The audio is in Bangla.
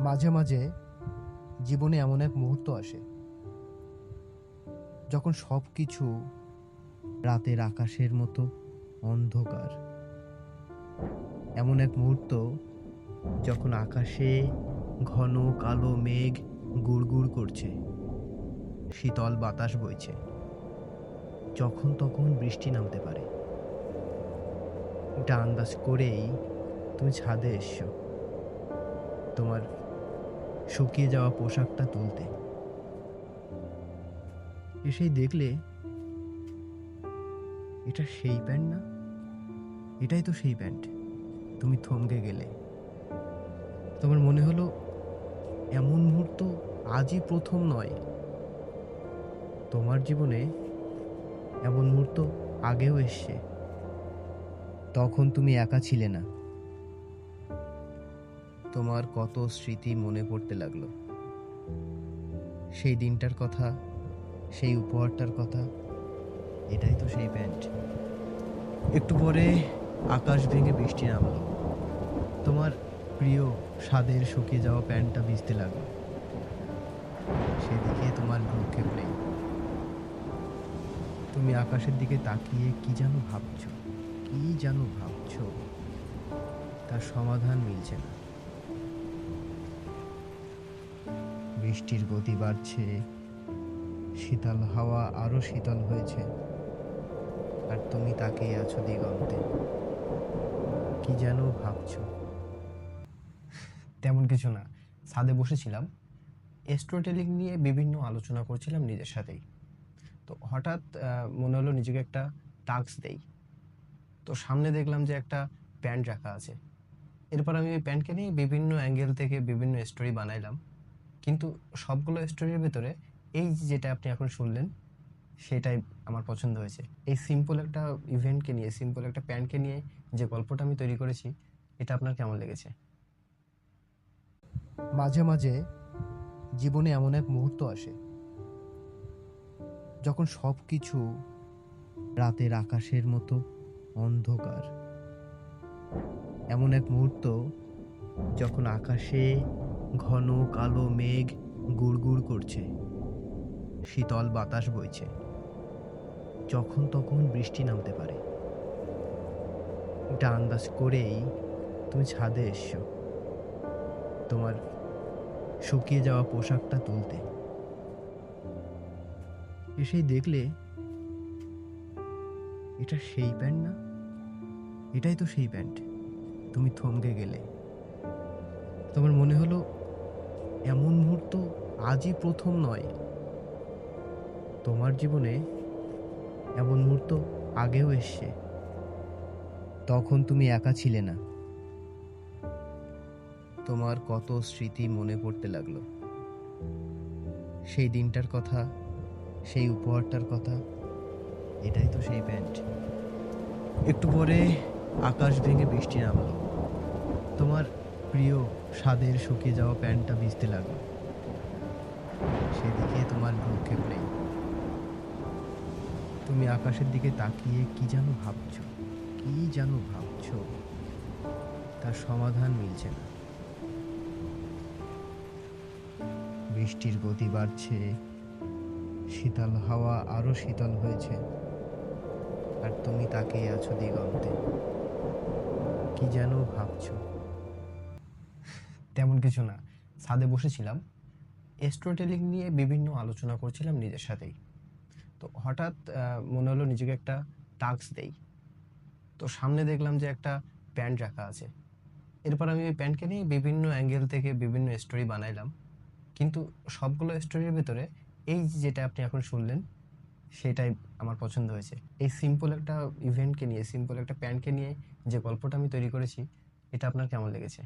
মাঝে মাঝে জীবনে এমন এক মুহূর্ত আসে, যখন সব কিছু রাতের আকাশের মতো অন্ধকার। এমন এক মুহূর্ত যখন আকাশে ঘন কালো মেঘ গুড়গুড় করছে, শীতল বাতাস বইছে, যখন তখন বৃষ্টি নামতে পারে। এটা আন্দাজ করেই তুমি ছাদে এসছো। তোমার শুকিয়ে যাওয়া পোশাকটা তুলতে। এসেই দেখলে এটা সেই প্যান্ট না? এটাই তো সেই প্যান্ট। তুমি থমকে গেলে। তোমার মনে হলো এমন মুহূর্ত আজই প্রথম নয়। তোমার জীবনে এমন মুহূর্ত আগেও এসছে। তখন তুমি একা ছিলে না। তোমার কত স্মৃতি মনে পড়তে লাগল? সেই দিনটার কথা, সেই উপহারটার কথা, এটাই তো সেই প্যান্ট। একটু পরে আকাশ ভেঙে বৃষ্টি নামলো। তোমার প্রিয় স্বাদের শুকিয়ে যাওয়া প্যান্টটা ভিজতে লাগল। সেদিকে তোমার ভ্রুক্ষেপ নেই। তুমি আকাশের দিকে তাকিয়ে কি যেন ভাবছ? কি যেন ভাবছ? তার সমাধান মিলছে না। বৃষ্টির গতি বাড়ছে। শীতল হাওয়া আরও শীতল হয়েছে। আর তুমি তাকিয়ে আছো দিগন্তে। কি যেন ভাবছ। তেমন কিছু না। ছাদে বসেছিলাম। এস্ট্রোটেলিং নিয়ে বিভিন্ন আলোচনা করছিলাম নিজের সাথেই। তো হঠাৎ মনে হলো নিজেকে একটা টাস্ক দেই। তো সামনে দেখলাম যে একটা প্যান্ট রাখা আছে। এরপর আমি ওই প্যান্টকে নিয়ে বিভিন্ন অ্যাঙ্গেল থেকে বিভিন্ন স্টোরি বানাইলাম। কিন্তু সবগুলো স্টোরির ভেতরে এই যেটা আপনি এখন শুনলেন, সেটাই আমার পছন্দ হয়েছে। এই সিম্পল একটা ইভেন্টকে নিয়ে সিম্পল একটা প্যান্টকে নিয়ে যে গল্পটা আমি তৈরি করেছি, এটা আপনার কেমন লেগেছে? মাঝে মাঝে জীবনে এমন এক মুহূর্ত আসে, যখন সব কিছু রাতের আকাশের মতো অন্ধকার। এমন এক মুহূর্ত যখন আকাশে ঘন কালো মেঘ গুড়গুড় করছে, শীতল বাতাস বইছে, যখন তখন বৃষ্টি নামতে পারে। এটা আন্দাজ করেই তুমি ছাদে এসছো, তোমার শুকিয়ে যাওয়া পোশাকটা তুলতে। এসেই দেখলে এটা সেই প্যান্ট না? এটাই তো সেই প্যান্ট। তুমি থমকে গেলে। তোমার মনে হলো এমন মুহূর্ত আজই প্রথম নয়? তোমার জীবনে এমন মুহূর্ত আগেও এসছে। তখন তুমি একা ছিলে না। তোমার কত স্মৃতি মনে পড়তে লাগল। সেই দিনটার কথা, সেই উপহারটার কথা, এটাই তো সেই প্যান্ট। একটু পরে আকাশ ভেঙে বৃষ্টি নামলো। তোমার প্রিয় স্বাদের শুকিয়ে যাওয়া প্যান্টটা ভিজতে লাগল। সেদিকে তোমার ভ্রুক্ষেপ নেই। তুমি আকাশের দিকে তাকিয়ে কি যেন ভাবছ? কি যেন ভাবছ? তার সমাধান মিলছে না। বৃষ্টির গতি বাড়ছে, শীতল হাওয়া আরও শীতল হয়েছে, আর তুমি তাকিয়ে আছো দিগন্তে। কি যেন ভাবছ? তেমন কিছু না। ছাদে বসেছিলাম। এস্ট্রোটেলিং নিয়ে বিভিন্ন আলোচনা করছিলাম নিজের সাথেই। তো হঠাৎ মনে হলো নিজেকে একটা টাস্ক দেই। তো সামনে দেখলাম যে একটা প্যান্ট রাখা আছে। এরপর আমি ওই প্যান্টকে নিয়ে বিভিন্ন অ্যাঙ্গেল থেকে বিভিন্ন স্টোরি বানাইলাম। কিন্তু সবগুলো স্টোরির ভেতরে এই যেটা আপনি এখন শুনলেন, সেটাই আমার পছন্দ হয়েছে। এই সিম্পল একটা ইভেন্টকে নিয়ে সিম্পল একটা প্যান্টকে নিয়ে যে গল্পটা আমি তৈরি করেছি, এটা আপনার কেমন লেগেছে?